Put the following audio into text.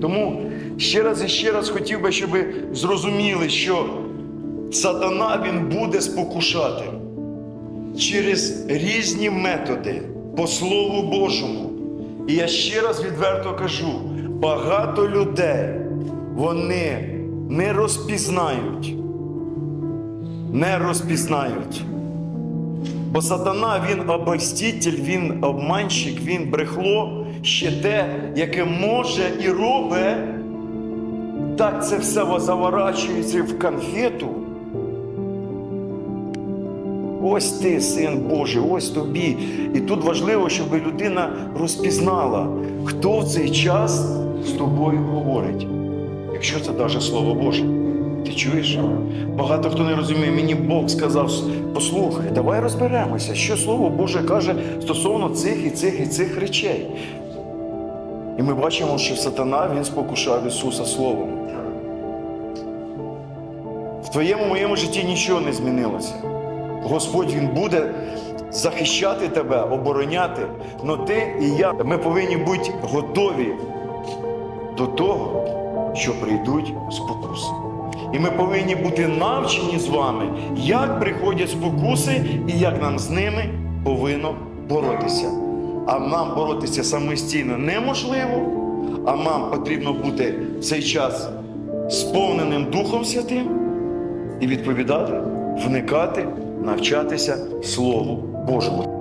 Тому ще раз і ще раз хотів би, щоб ви зрозуміли, що сатана він буде спокушати через різні методи по Слову Божому. І я ще раз відверто кажу: багато людей вони не розпізнають, не розпізнають. Бо сатана він обольститель, він обманщик, він брехло, ще те, яке може і робить, так це все заворачується в конфету. Ось ти, син Божий, ось тобі. І тут важливо, щоб людина розпізнала, хто в цей час з тобою говорить. Якщо це навіть Слово Боже. Ти чуєш? Багато хто не розуміє, мені Бог сказав, послухай, давай розберемося, що Слово Боже каже стосовно цих і цих і цих речей. І ми бачимо, що сатана він спокушав Ісуса Словом. В твоєму моєму житті нічого не змінилося. Господь Він буде захищати тебе, обороняти. Но ти і я, ми повинні бути готові до того, що прийдуть спокуси. І ми повинні бути навчені з вами, як приходять спокуси і як нам з ними повинно боротися. А нам боротися самостійно неможливо, а нам потрібно бути в цей час сповненим Духом Святим і відповідати, вникати, навчатися Слову Божому.